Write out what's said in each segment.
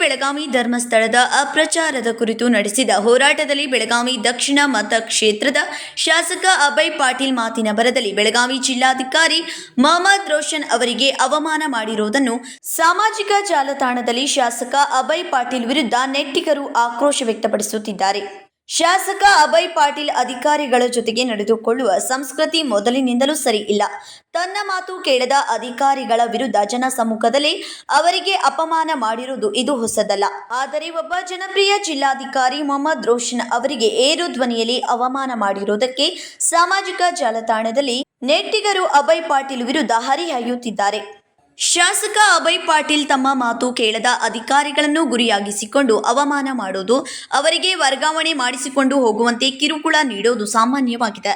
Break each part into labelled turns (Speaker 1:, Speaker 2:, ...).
Speaker 1: ಬೆಳಗಾವಿ ಧರ್ಮಸ್ಥಳದ ಅಪ್ರಚಾರದ ಕುರಿತು ನಡೆಸಿದ ಹೋರಾಟದಲ್ಲಿ ಬೆಳಗಾವಿ ದಕ್ಷಿಣ ಮತಕ್ಷೇತ್ರದ ಶಾಸಕ ಅಭಯ್ ಪಾಟೀಲ್ ಮಾತಿನ ಬರದಲ್ಲಿ ಬೆಳಗಾವಿ ಜಿಲ್ಲಾಧಿಕಾರಿ ಮೊಹಮ್ಮದ್ ರೋಷನ್ ಅವರಿಗೆ ಅವಮಾನ ಮಾಡಿರುವುದನ್ನು ಸಾಮಾಜಿಕ ಜಾಲತಾಣದಲ್ಲಿ ಶಾಸಕ ಅಭಯ್ ಪಾಟೀಲ್ ವಿರುದ್ಧ ನೆಟ್ಟಿಗರು ಆಕ್ರೋಶ ವ್ಯಕ್ತಪಡಿಸುತ್ತಿದ್ದಾರೆ. ಶಾಸಕ ಅಭಯ್ ಪಾಟೀಲ್ ಅಧಿಕಾರಿಗಳ ಜೊತೆಗೆ ನಡೆದುಕೊಳ್ಳುವ ಸಂಸ್ಕೃತಿ ಮೊದಲಿನಿಂದಲೂ ಸರಿ ಇಲ್ಲ. ತನ್ನ ಮಾತು ಕೇಳದ ಅಧಿಕಾರಿಗಳ ವಿರುದ್ಧ ಜನ ಸಮ್ಮುಖದಲ್ಲಿ ಅವರಿಗೆ ಅಪಮಾನ ಮಾಡಿರುವುದು ಇದು ಹೊಸದಲ್ಲ. ಆದರೆ ಒಬ್ಬ ಜನಪ್ರಿಯ ಜಿಲ್ಲಾಧಿಕಾರಿ ಮೊಹಮ್ಮದ್ ರೋಷನ್ ಅವರಿಗೆ ಏರು ಧ್ವನಿಯಲ್ಲಿ ಅವಮಾನ ಮಾಡಿರುವುದಕ್ಕೆ ಸಾಮಾಜಿಕ ಜಾಲತಾಣದಲ್ಲಿ ನೆಟ್ಟಿಗರು ಅಭಯ್ ಪಾಟೀಲ್ ವಿರುದ್ಧ ಹರಿಹಾಯುತ್ತಿದ್ದಾರೆ ಶಾಸಕ ಅಭಯ್ ಪಾಟೀಲ್ ತಮ್ಮ ಮಾತು ಕೇಳದ ಅಧಿಕಾರಿಗಳನ್ನು ಗುರಿಯಾಗಿಸಿಕೊಂಡು ಅವಮಾನ ಮಾಡೋದು, ಅವರಿಗೆ ವರ್ಗಾವಣೆ ಮಾಡಿಸಿಕೊಂಡು ಹೋಗುವಂತೆ ಕಿರುಕುಳ ನೀಡೋದು ಸಾಮಾನ್ಯವಾಗಿದೆ.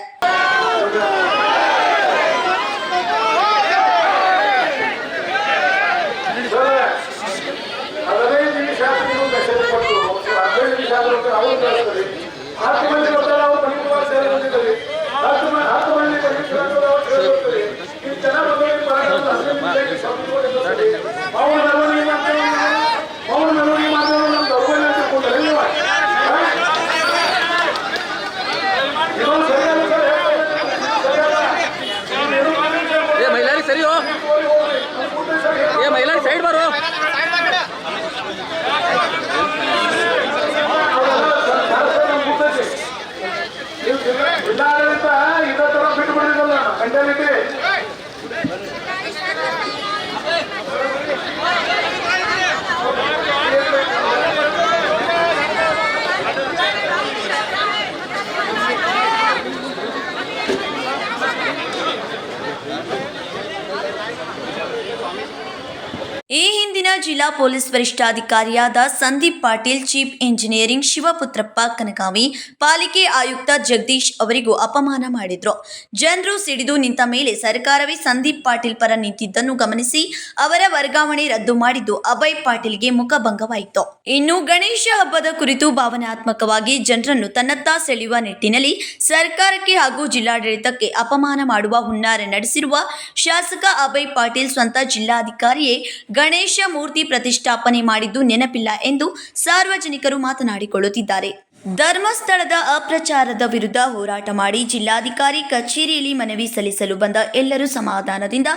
Speaker 1: ಜಿಲ್ಲಾ ಪೊಲೀಸ್ ವರಿಷ್ಠಾಧಿಕಾರಿಯಾದ ಸಂದೀಪ್ ಪಾಟೀಲ್, ಚೀಫ್ ಇಂಜಿನಿಯರಿಂಗ್ ಶಿವಪುತ್ರಪ್ಪ ಕನಗಾವಿ, ಪಾಲಿಕೆ ಆಯುಕ್ತ ಜಗದೀಶ್ ಅವರಿಗೂ ಅಪಮಾನ ಮಾಡಿದ್ರು. ಜನರು ಸಿಡಿದು ನಿಂತ ಮೇಲೆ ಸರ್ಕಾರವೇ ಸಂದೀಪ್ ಪಾಟೀಲ್ ಪರ ನಿಂತಿದ್ದನ್ನು ಗಮನಿಸಿ ಅವರ ವರ್ಗಾವಣೆ ರದ್ದು ಮಾಡಿದ್ದು ಅಭಯ್ ಪಾಟೀಲ್ಗೆ ಮುಖಭಂಗವಾಯಿತು. ಇನ್ನು ಗಣೇಶ ಹಬ್ಬದ ಕುರಿತು ಭಾವನಾತ್ಮಕವಾಗಿ ಜನರನ್ನು ತನ್ನತ್ತ ಸೆಳೆಯುವ ನಿಟ್ಟಿನಲ್ಲಿ ಸರ್ಕಾರಕ್ಕೆ ಹಾಗೂ ಜಿಲ್ಲಾಡಳಿತಕ್ಕೆ ಅಪಮಾನ ಮಾಡುವ ಹುನ್ನಾರ ನಡೆಸಿರುವ ಶಾಸಕ ಅಭಯ್ ಪಾಟೀಲ್ ಸ್ವಂತ ಜಿಲ್ಲಾಧಿಕಾರಿಯೇ ಗಣೇಶ ಮೂರ್ತಿ ಪ್ರತಿಷ್ಠಾಪನೆ ಮಾಡಿದ್ದು ನೆನಪಿಲ್ಲ ಎಂದು ಸಾರ್ವಜನಿಕರು ಮಾತನಾಡಿಕೊಳ್ಳುತ್ತಿದ್ದಾರೆ. ಧರ್ಮಸ್ಥಳದ ಅಪ್ರಚಾರದ ವಿರುದ್ಧ ಹೋರಾಟ ಮಾಡಿ ಜಿಲ್ಲಾಧಿಕಾರಿ ಕಚೇರಿಯಲ್ಲಿ ಮನವಿ ಸಲ್ಲಿಸಲು ಬಂದ ಎಲ್ಲರೂ ಸಮಾಧಾನದಿಂದ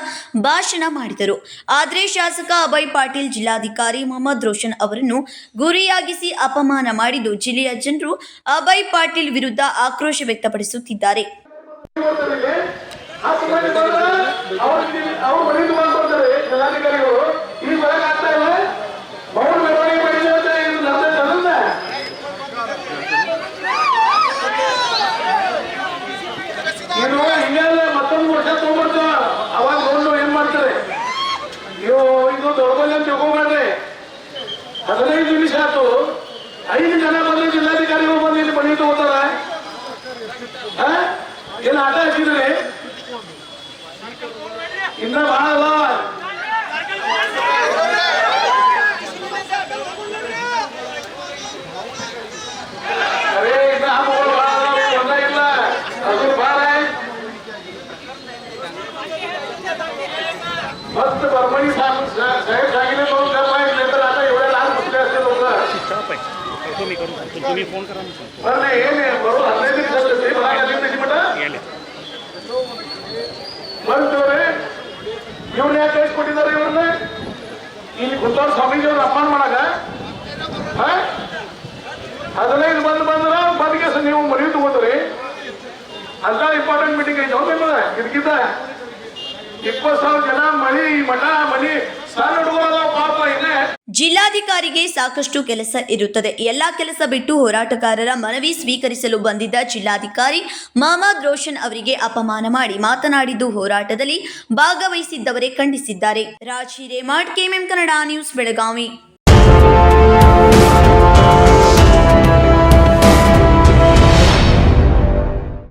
Speaker 1: ಭಾಷಣ ಮಾಡಿದರು. ಆದರೆ ಶಾಸಕ ಅಭಯ್ ಪಾಟೀಲ್, ಜಿಲ್ಲಾಧಿಕಾರಿ ಮೊಹಮ್ಮದ್ ರೋಷನ್ ಅವರನ್ನು ಗುರಿಯಾಗಿಸಿ ಅಪಮಾನ ಮಾಡಿದ್ದು ಜಿಲ್ಲೆಯ ಜನರು ಅಭಯ್ ಪಾಟೀಲ್ ವಿರುದ್ಧ ಆಕ್ರೋಶ ವ್ಯಕ್ತಪಡಿಸುತ್ತಿದ್ದಾರೆ.
Speaker 2: তিনি বলেন? আপনার
Speaker 3: तुम्ही करून तुम्ही फोन करा ना
Speaker 2: बरं ಏನೇ ಬರೋ ಹದಿನೈದು ನಿಮಿಷ ಆಗ್ತೈತಿ ಬರಾಕಲ್ಲಿ ನಿಜ ಮಟ ಬಂತವ್ರೆ ಇವ್ರು ಯಾಕೆ ಕಳಿಸ್ಕೊಟ್ಟಿದ್ದಾರೆ ಇವ್ರನ್ನ ಇಲ್ಲಿ ಕುಂತವ್ರ ಸ್ವಾಮೀಜಿ ಅವ್ರ ಅಪ್ಪನ ಮಾಡಾಗ ಹಾ? ಹದಿನೈದು ಬಂದು ಬಂದ್ರ ಬಂದ್ಗೆ ನೀವು ಮರಿ ತಗೋತೀರಿ ಅಂತ ಇಂಪಾರ್ಟೆಂಟ್ ಮೀಟಿಂಗ್ ಐತೆ ಹೌದು ನಿಮ್ಮದ ಇದಕ್ಕಿಂತ ಇಪ್ಪತ್ತು ಸಾವಿರ ಜನ ಮಳಿ ಮಠ ಮನಿ
Speaker 1: ಜಿಲ್ಲಾಧಿಕಾರಿಗೆ ಸಾಕಷ್ಟು ಕೆಲಸ ಇರುತ್ತದೆ. ಎಲ್ಲಾ ಕೆಲಸ ಬಿಟ್ಟು ಹೋರಾಟಗಾರರ ಮನವಿ ಸ್ವೀಕರಿಸಲು ಬಂದಿದ್ದ ಜಿಲ್ಲಾಧಿಕಾರಿ ಮಾಮದ್ ರೋಷನ್ ಅವರಿಗೆ ಅಪಮಾನ ಮಾಡಿ ಮಾತನಾಡಿದ್ದು ಹೋರಾಟದಲ್ಲಿ ಭಾಗವಹಿಸಿದ್ದವರೇ ಖಂಡಿಸಿದ್ದಾರೆ. ರಾಜ್ ರೇಮಾಡ್ ಕೆಎಂಎಂ ಕನ್ನಡ ನ್ಯೂಸ್, ಬೆಳಗಾವಿ.